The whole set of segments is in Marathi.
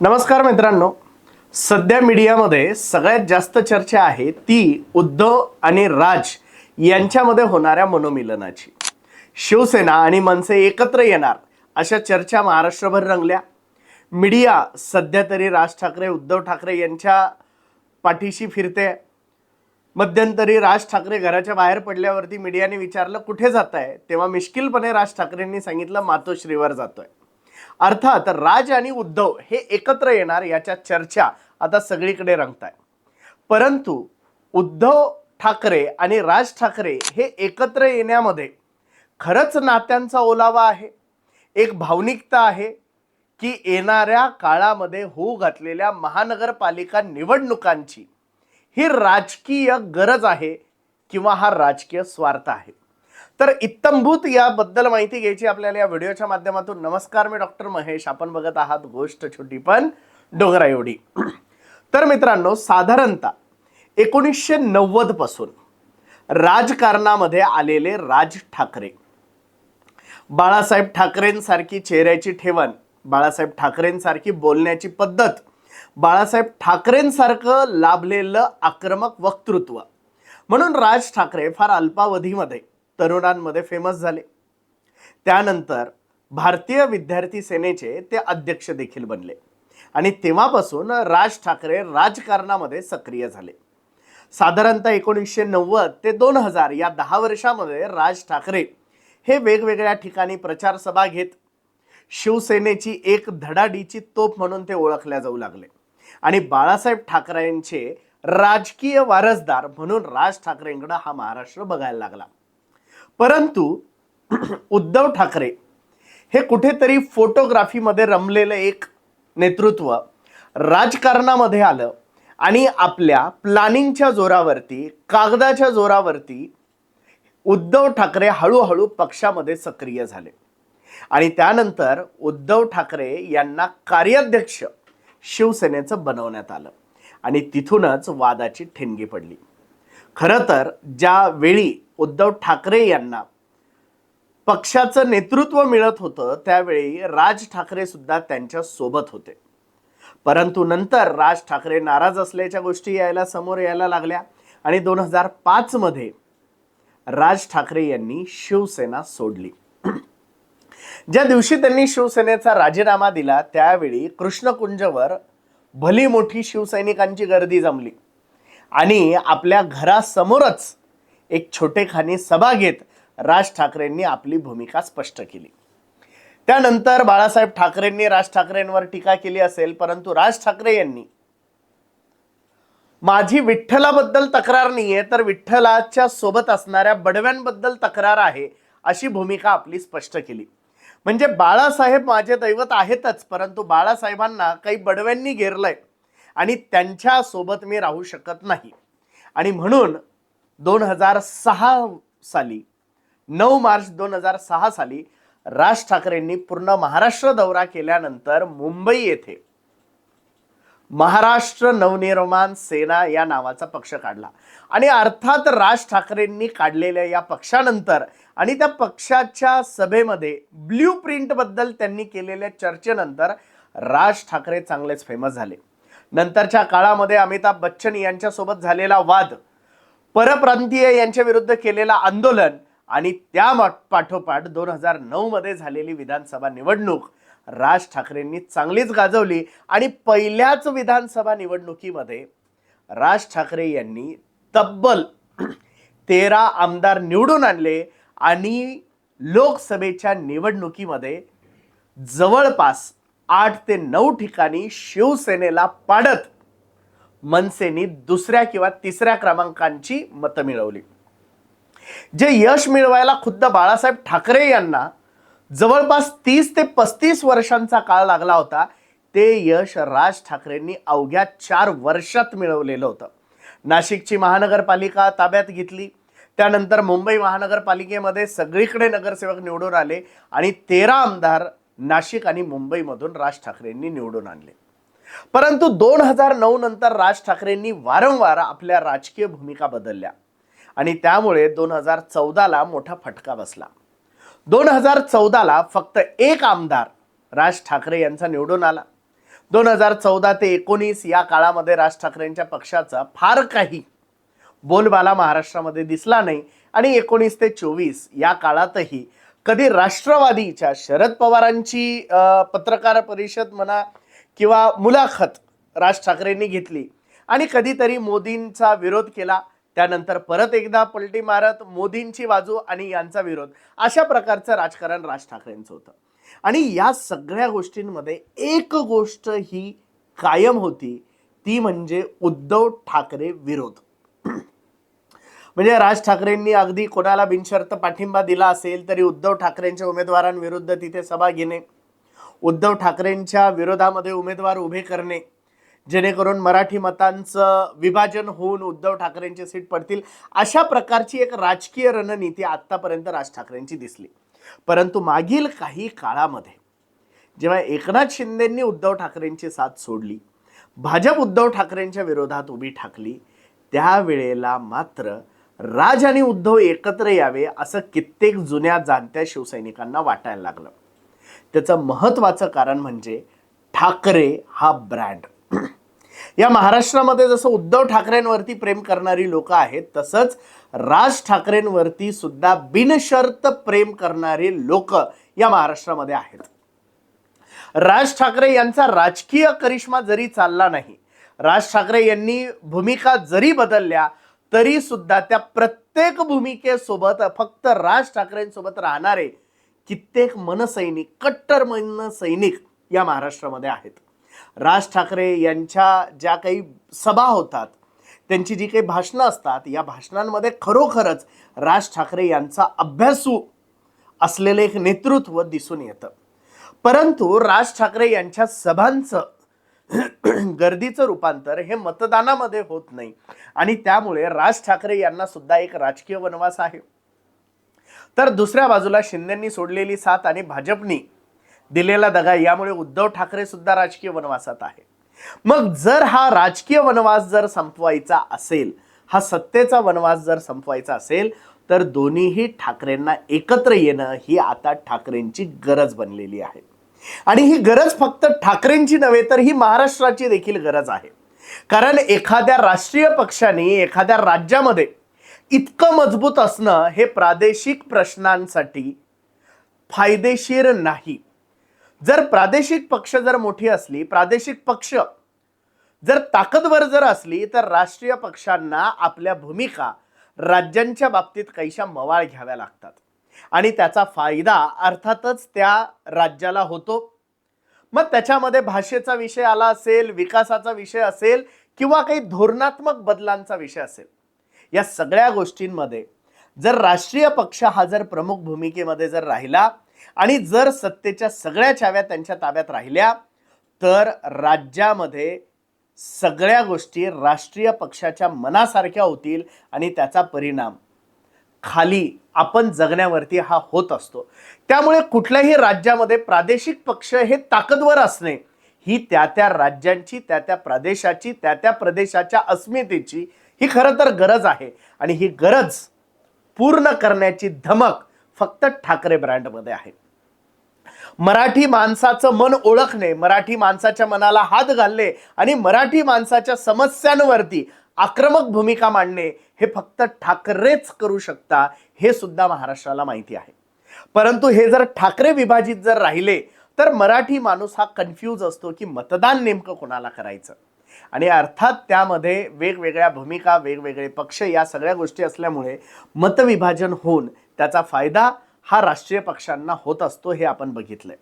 नमस्कार मित्रांनो. सध्या मीडियामध्ये सगळ्यात जास्त चर्चा आहे ती उद्धव आणि राज यांच्यामध्ये होणाऱ्या मनोमिलनाची. शिवसेना आणि मनसे एकत्र येणार अशा चर्चा महाराष्ट्रभर रंगल्या. मीडिया सध्या तरी राज ठाकरे उद्धव ठाकरे यांच्या पाठीशी फिरते. मध्यंतरी राज ठाकरे घराच्या बाहेर पडल्यावरती मीडियाने विचारलं कुठे जात आहे तेव्हा मिश्किलपणे राज ठाकरेंनी सांगितलं मातोश्रीवर जातोय. अर्थात राज आणि उद्धव हे एकत्र येणार याच्या चर्चा आता सगळीकडे रंगत आहे परंतु उद्धव ठाकरे आणि राज ठाकरे हे एकत्र येण्यामध्ये खरंच नात्यांचा ओलावा आहे. एक भावनिकता आहे की येणाऱ्या काळामध्ये होऊ घातलेल्या महानगरपालिका निवडणुकांची ही राजकीय गरज आहे किंवा हा राजकीय स्वार्थ आहे. तर इत्तंभूत याबद्दल माहिती घ्यायची आपल्याला या व्हिडिओच्या माध्यमातून. नमस्कार मी डॉक्टर महेश. आपण बघत आहात गोष्ट छोटी पण डोंगरा एवढी. तर मित्रांनो साधारणतः एकोणीसशे नव्वदपासून राजकारणामध्ये आलेले राज ठाकरे. बाळासाहेब ठाकरेंसारखी चेहऱ्याची ठेवण बाळासाहेब ठाकरेंसारखी बोलण्याची पद्धत बाळासाहेब ठाकरेंसारखं लाभलेलं आक्रमक वक्तृत्व. म्हणून राज ठाकरे फार अल्पावधीमध्ये तरुणांमध्ये फेमस झाले. त्यानंतर भारतीय विद्यार्थी सेनेचे ते अध्यक्ष देखील बनले. आणि तेव्हापासून राज ठाकरे राजकारणामध्ये सक्रिय झाले. साधारणतः एकोणीसशे नव्वद ते दोन हजार या दहा वर्षामध्ये राज ठाकरे हे वेगवेगळ्या ठिकाणी प्रचार सभा घेत शिवसेनेची एक धडाडीची तोफ म्हणून ते ओळखल्या जाऊ लागले. आणि बाळासाहेब ठाकरेंचे राजकीय वारसदार म्हणून राज ठाकरेंकडे हा महाराष्ट्र बघायला लागला. परंतु उद्धव ठाकरे हे कुठेतरी फोटोग्राफीमध्ये रमलेलं एक नेतृत्व राजकारणामध्ये आलं आणि आपल्या प्लॅनिंगच्या जोरावरती कागदाच्या जोरावरती उद्धव ठाकरे हळूहळू पक्षामध्ये सक्रिय झाले. आणि त्यानंतर उद्धव ठाकरे यांना कार्याध्यक्ष शिवसेनेचं बनवण्यात आलं आणि तिथूनच वादाची ठिणगी पडली. खरं तर ज्यावेळी उद्धव ठाकरे यांना पक्षाचं नेतृत्व मिळत होतं त्यावेळी राज ठाकरे सुद्धा त्यांच्यासोबत होते. परंतु नंतर राज ठाकरे नाराज असल्याच्या गोष्टी यायला समोर यायला लागल्या आणि दोन हजार पाचमध्ये राज ठाकरे यांनी शिवसेना सोडली. ज्या दिवशी त्यांनी शिवसेनेचा राजीनामा दिला त्यावेळी कृष्णकुंजवर भली मोठी शिवसैनिकांची गर्दी जमली. आणि आपल्या घरासमोरच एक छोटेखानी सभा घेत राज ठाकरेंनी आपली भूमिका स्पष्ट केली. त्यानंतर बाळासाहेब ठाकरेंनी राज ठाकरेंवर टीका केली असेल परंतु राज ठाकरे यांनी माझी विठ्ठलाबद्दल तक्रार नाहीये तर विठ्ठलाच्या सोबत असणाऱ्या बडव्यांबद्दल तक्रार आहे अशी भूमिका आपली स्पष्ट केली. म्हणजे बाळासाहेब माझे दैवत आहेतच परंतु बाळासाहेबांना काही बडव्यांनी घेरलंय आणि त्यांच्यासोबत मी राहू शकत नाही. आणि म्हणून दोन हजार सहा साली नऊ मार्च दोन हजार सहा साली राज ठाकरेंनी पूर्ण महाराष्ट्र दौरा केल्यानंतर मुंबई येथे महाराष्ट्र नवनिर्माण सेना या नावाचा पक्ष काढला. आणि अर्थात राज ठाकरेंनी काढलेल्या या पक्षानंतर आणि त्या पक्षाच्या सभेमध्ये ब्ल्यू प्रिंटबद्दल त्यांनी केलेल्या चर्चेनंतर राज ठाकरे चांगलेच फेमस झाले. नंतरच्या काळामध्ये अमिताभ बच्चन यांच्यासोबत झालेला वाद परप्रांतीय यांच्या विरुद्ध केलेला आंदोलन आणि त्या मा- पाठोपाठ दोन हजार नऊमध्ये झालेली विधानसभा निवडणूक. राज ठाकरेंनी चांगलीच गाजवली आणि पहिल्याच विधानसभा निवडणुकीमध्ये राज ठाकरे यांनी तब्बल तेरा आमदार निवडून आणले आणि लोकसभेच्या निवडणुकीमध्ये जवळपास आठ ते नऊ ठिकाणी शिवसेनेला पाडत मनसेनी दुसऱ्या किंवा तिसऱ्या क्रमांकांची मतं मिळवली. जे यश मिळवायला खुद्द बाळासाहेब ठाकरे यांना जवळपास तीस ते पस्तीस वर्षांचा काळ लागला होता ते यश राज ठाकरेंनी अवघ्या चार वर्षात मिळवलेलं होतं. नाशिकची महानगरपालिका ताब्यात घेतली. त्यानंतर मुंबई महानगरपालिकेमध्ये सगळीकडे नगरसेवक निवडून आले आणि तेरा आमदार नाशिक आणि मुंबईमधून राज ठाकरेंनी निवडून आणले. परंतु दोन हजार नऊ नंतर राज ठाकरेंनी वारंवार आपल्या राजकीय भूमिका बदलल्या. आणि त्यामुळे दोन हजार चौदाला मोठा फटका बसला. दोन हजार चौदाला फक्त एक आमदार राज ठाकरे यांचा निवडून आला. दोन हजार चौदा ते एकोणीस या काळामध्ये राज ठाकरेंच्या पक्षाचा फार काही बोलबाला महाराष्ट्रामध्ये दिसला नाही. आणि एकोणीस ते चोवीस या काळातही कधी राष्ट्रवादीच्या शरद पवारांची पत्रकार परिषद म्हणा किंवा मुलाखत राज ठाकरेंनी घेतली. आणि कधीतरी मोदींचा विरोध केला त्यानंतर परत एकदा पलटी मारत मोदींची बाजू आणि यांचा विरोध. अशा प्रकारचं राजकारण राज ठाकरेंचं होतं. आणि या सगळ्या गोष्टींमध्ये एक गोष्ट ही कायम होती ती म्हणजे उद्धव ठाकरे विरोध. म्हणजे राज ठाकरेंनी अगदी कोणाला बिनशर्त पाठिंबा दिला असेल तरी उद्धव ठाकरेंच्या उमेदवारांविरुद्ध तिथे सभा घेणे उद्धव ठाकरेंच्या विरोधामध्ये उमेदवार उभे करणे जेणेकरून मराठी मतांचं विभाजन होऊन उद्धव ठाकरेंची सीट पडतील अशा प्रकारची एक राजकीय रणनीती आत्तापर्यंत राज ठाकरेंची दिसली. परंतु मागील काही काळामध्ये जेव्हा एकनाथ शिंदेंनी उद्धव ठाकरेंची साथ सोडली भाजप उद्धव ठाकरेंच्या विरोधात उभी ठाकली त्यावेळेला मात्र राज आणि उद्धव एकत्र यावे असं कित्येक जुन्या जाणत्या शिवसैनिकांना वाटायला लागलं. त्याचं महत्त्वाचं कारण म्हणजे ठाकरे हा ब्रँड या महाराष्ट्रामध्ये जसं उद्धव ठाकरेंवरती प्रेम करणारी लोक आहेत तसंच राज ठाकरेंवरती सुद्धा बिनशर्त प्रेम करणारी लोक या महाराष्ट्रामध्ये आहेत. राज ठाकरे यांचा राजकीय करिश्मा जरी चालला नाही राज ठाकरे यांनी भूमिका जरी बदलल्या तरी सुद्धा त्या प्रत्येक भूमिकेसोबत फक्त राज ठाकरेंसोबत राहणारे कित्येक मनसैनिक कट्टर मनसैनिक या महाराष्ट्रामध्ये आहेत. राज ठाकरे यांच्या ज्या काही सभा होतात त्यांची जी काही भाषणं असतात या भाषणांमध्ये खरोखरच राज ठाकरे यांचा अभ्यासू असलेलं एक नेतृत्व दिसून येतं. परंतु राज ठाकरे यांच्या सभांचं गर्दीचं रूपांतर हे मतदानामध्ये होत नाही. आणि त्यामुळे राज ठाकरे यांना सुद्धा एक राजकीय वनवास आहे. तर दुसऱ्या बाजूला शिंदेंनी सोडलेली साथ आणि भाजपनी दिलेला दगा यामुळे उद्धव ठाकरे सुद्धा राजकीय वनवासात आहे. मग जर हा राजकीय वनवास जर संपवायचा असेल हा सत्तेचा वनवास जर संपवायचा असेल तर दोन्हीही ठाकरेंना एकत्र येणं ही आता ठाकरेंची गरज बनलेली आहे. आणि ही गरज फक्त ठाकरेंची नव्हे तर ही महाराष्ट्राची देखील गरज आहे. कारण एखाद्या राष्ट्रीय पक्षाने एखाद्या राज्यामध्ये इतकं मजबूत असणं हे प्रादेशिक प्रश्नांसाठी फायदेशीर नाही. जर प्रादेशिक पक्ष जर मोठी असली प्रादेशिक पक्ष जर ताकदवर जर असली तर राष्ट्रीय पक्षांना आपल्या भूमिका राज्यांच्या बाबतीत काहीशा मवाळ घ्याव्या लागतात. आणि त्याचा फायदा अर्थातच त्या राज्याला होतो. मग त्याच्यामध्ये भाषेचा विषय आला असेल विकासाचा विषय असेल किंवा काही धोरणात्मक बदलांचा विषय असेल या सगळ्या गोष्टींमध्ये जर राष्ट्रीय पक्ष हा जर प्रमुख भूमिकेमध्ये जर राहिला आणि जर सत्तेच्या सगळ्या छाव्या त्यांच्या ताब्यात राहिल्या तर राज्यामध्ये सगळ्या गोष्टी राष्ट्रीय पक्षाच्या मनासारख्या होतील आणि त्याचा परिणाम खाली आपण जगण्यावरती हा होत असतो. त्यामुळे कुठल्याही राज्यामध्ये प्रादेशिक पक्ष हे ताकदवर असणे ही त्या त्या राज्यांची त्या त्या प्रदेशाची त्या त्या प्रदेशाच्या अस्मितेची ही खरं तर गरज आहे. आणि ही गरज पूर्ण करण्याची धमक फक्त ठाकरे ब्रँडमध्ये आहे. मराठी माणसाचं मन ओळखणे मराठी माणसाच्या मनाला हात घालणे आणि मराठी माणसाच्या समस्यांवरती आक्रमक भूमिका मांडणे हे फक्त ठाकरेच करू शकता हे सुद्धा महाराष्ट्राला माहिती आहे. परंतु हे जर ठाकरे विभाजित जर राहिले तर मराठी माणूस हा कन्फ्यूज असतो की मतदान नेमकं कोणाला करायचं? आणि अर्थात त्यामध्ये वेगवेगळ्या भूमिका वेगवेगळे पक्ष या सगळ्या गोष्टी असल्यामुळे मतविभाजन होऊन त्याचा फायदा हा राष्ट्रीय पक्षांना होत असतो हे आपण बघितलंय.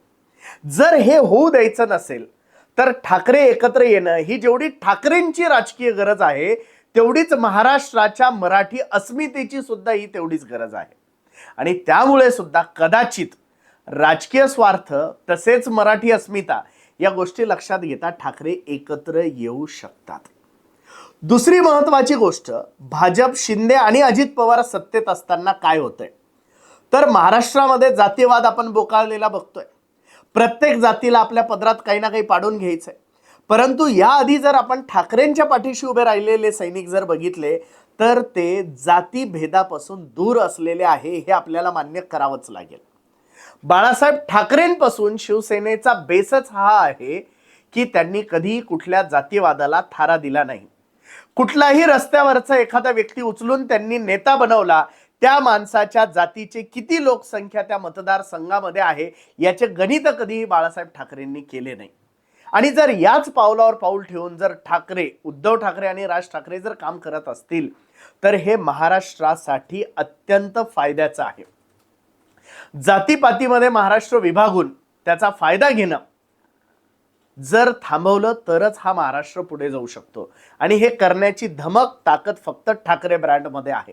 जर हे होऊ द्यायचं नसेल तर ठाकरे एकत्र येणं ही जेवढी ठाकरेंची राजकीय गरज आहे तेवढीच महाराष्ट्राच्या मराठी अस्मितेची सुद्धा ही तेवढीच गरज आहे. आणि त्यामुळे सुद्धा कदाचित राजकीय स्वार्थ तसेच मराठी अस्मिता या गोष्टी लक्षात घेता ठाकरे एकत्र येऊ शकतात. दुसरी महत्वाची गोष्ट भाजप शिंदे आणि अजित पवार सत्तेत असताना काय होतंय? तर महाराष्ट्रामध्ये जातीवाद आपण बोकाळलेला बघतोय. प्रत्येक जातीला आपल्या पदरात काही ना काही पाडून घ्यायचंय. परंतु याआधी जर आपण ठाकरेंच्या पाठीशी उभे राहिलेले सैनिक जर बघितले तर ते जातीभेदापासून दूर असलेले आहे हे आपल्याला मान्य करावंच लागेल. बाळासाहेब ठाकरेंपासून शिवसेनेचा बेसच हा आहे की त्यांनी कधीही कुठल्या जातीवादाला थारा दिला नाही. कुठलाही रस्त्यावरचा एखादा व्यक्ती उचलून त्यांनी नेता बनवला त्या माणसाच्या जातीचे किती लोकसंख्या त्या मतदारसंघामध्ये आहे याचे गणित कधीही बाळासाहेब ठाकरेंनी केले नाही. आणि जर याच पावलावर पाऊल ठेवून जर ठाकरे उद्धव ठाकरे आणि राज ठाकरे जर काम करत असतील तर हे महाराष्ट्रासाठी अत्यंत फायद्याचं आहे. जातीपातीमध्ये महाराष्ट्र विभागून त्याचा फायदा घेणं. जर थांबवलं तरच हा महाराष्ट्र पुढे जाऊ शकतो. आणि हे करण्याची धमक ताकद फक्त ठाकरे ब्रँडमध्ये आहे.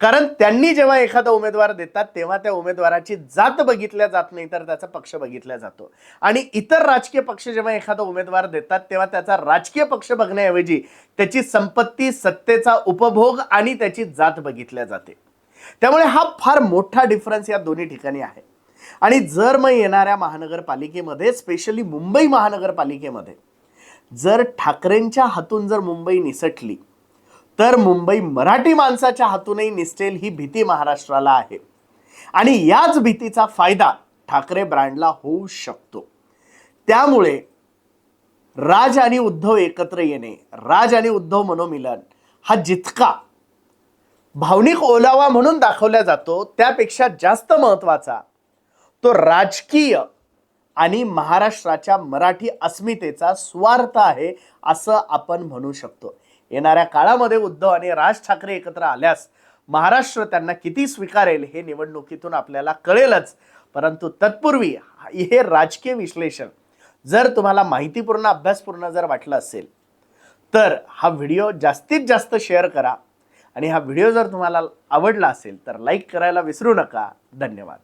कारण त्यांनी जेव्हा एखादा उमेदवार देतात तेव्हा त्या उमेदवाराची जात बघितल्या जात नाही तर त्याचा पक्ष बघितला जातो. आणि इतर राजकीय पक्ष जेव्हा एखादा उमेदवार देतात तेव्हा त्याचा राजकीय पक्ष बघण्याऐवजी त्याची संपत्ती सत्तेचा उपभोग आणि त्याची जात बघितल्या जाते. त्यामुळे हा फार मोठा डिफरन्स या दोन्ही ठिकाणी आहे. आणि जर मग येणाऱ्या महानगरपालिकेमध्ये स्पेशली मुंबई महानगरपालिकेमध्ये जर ठाकरेंच्या हातून जर मुंबई निसटली तर मुंबई मराठी माणसाच्या हातूनही निसटेल ही भीती महाराष्ट्राला आहे. आणि याच भीतीचा फायदा ठाकरे ब्रँडला होऊ शकतो. त्यामुळे राज आणि उद्धव एकत्र येणे राज आणि उद्धव मनोमिलन हा जितका भावनिक ओलावा म्हणून दाखवला जातो त्यापेक्षा जास्त महत्त्वाचा तो राजकीय आणि महाराष्ट्राच्या मराठी अस्मितेचा स्वार्थ आहे असं आपण म्हणू शकतो. येणाऱ्या काळामध्ये उद्धव आणि राज ठाकरे एकत्र आल्यास महाराष्ट्र त्यांना किती स्वीकारेल हे निवडणुकीतून आपल्याला कळेलच. परंतु तत्पूर्वी हे राजकीय विश्लेषण जर तुम्हाला माहितीपूर्ण अभ्यासपूर्ण जर वाटलं असेल तर हा व्हिडिओ जास्तीत जास्त शेअर करा. आणि हा व्हिडिओ जर तुम्हाला आवडला असेल तर लाईक करायला विसरू नका. धन्यवाद.